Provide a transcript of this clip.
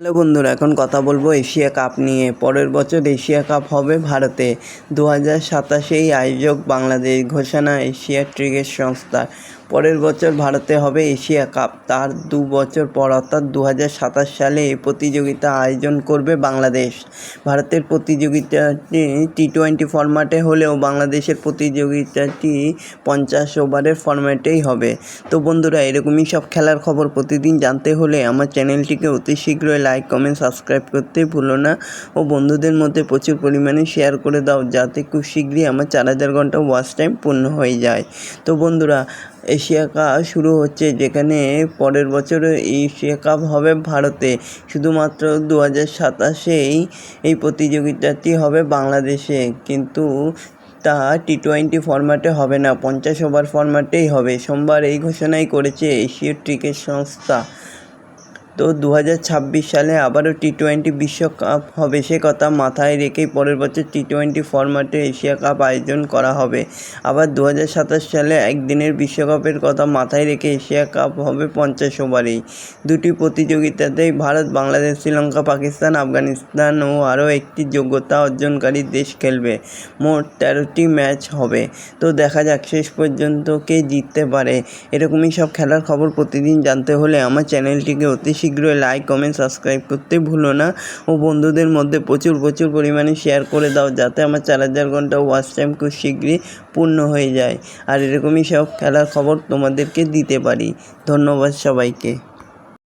Hello বন্ধুরা, এখন কথা বলব এশিয়া কাপ নিয়ে। পরের বছর এশিয়া কাপ হবে ভারতে। দু হাজার সাতাশেই আয়োজক বাংলাদেশ ঘোষণা এশিয়া ক্রিকেট সংস্থা। পরের বছর ভারতে হবে এশিয়া কাপ। তার দু বছর পর অর্থাৎ দু হাজার সাতাশ সালে এই প্রতিযোগিতা আয়োজন করবে বাংলাদেশ। ভারতের প্রতিযোগিতাটি টি টোয়েন্টি ফরম্যাটে হলেও বাংলাদেশের প্রতিযোগিতাটি পঞ্চাশ ওভারের ফরম্যাটেই হবে। তো বন্ধুরা, এরকমই সব খেলার খবর প্রতিদিন জানতে হলে আমার চ্যানেলটিকে অতি শীঘ্রই লাইক, কমেন্ট, সাবস্ক্রাইব করতে ভুলো না ও বন্ধুদের মধ্যে প্রচুর পরিমাণে শেয়ার করে দাও যাতে খুব শীঘ্রই আমার চার হাজার ঘণ্টা ওয়াচ টাইম পূর্ণ হয়ে যায়। তো বন্ধুরা এশিয়া কাপ শুরু হচ্ছে, যেখানে পরের বছর এশিয়া কাপ হবে ভারতে। শুধুমাত্র দু হাজার সাতাশেই এই প্রতিযোগিতাটি হবে বাংলাদেশে। কিন্তু তা টি টোয়েন্টি ফরম্যাটে হবে না, পঞ্চাশ ওভার ফরম্যাটেই হবে। সোমবার এই ঘোষণাই করেছে এশীয় ক্রিকেট সংস্থা। তো দু হাজার ছাব্বিশ সালে আবারও টি টোয়েন্টি বিশ্বকাপ হবে। সে কথা মাথায় রেখেই পরের বছর টি টোয়েন্টি ফরম্যাটে এশিয়া কাপ আয়োজন করা হবে। আবার দু হাজার সাতাশ সালে একদিনের বিশ্বকাপের কথা মাথায় রেখে এশিয়া কাপ হবে পঞ্চাশ ওভারেই। দুটি প্রতিযোগিতাতেই ভারত, বাংলাদেশ, শ্রীলঙ্কা, পাকিস্তান, আফগানিস্তান ও আরও একটি যোগ্যতা অর্জনকারী দেশ খেলবে। মোট তেরোটি ম্যাচ হবে। তো দেখা যাক শেষ পর্যন্ত কে জিততে পারে। এরকমই সব খেলার খবর প্রতিদিন জানতে হলে আমার চ্যানেলটিকে অতি শীঘ্রই লাইক কমেন্ট সাবস্ক্রাইব করতে ভুলো না। ও বন্ধুদের মধ্যে প্রচুর প্রচুর পরিমাণে শেয়ার করে দাও যাতে আমার চার হাজার ঘণ্টা ওয়াচ টাইম খুব শীঘ্রই পূর্ণ হয়ে যায়। আর এরকমই সব খেলার খবর তোমাদেরকে দিতে পারি। ধন্যবাদ সবাইকে।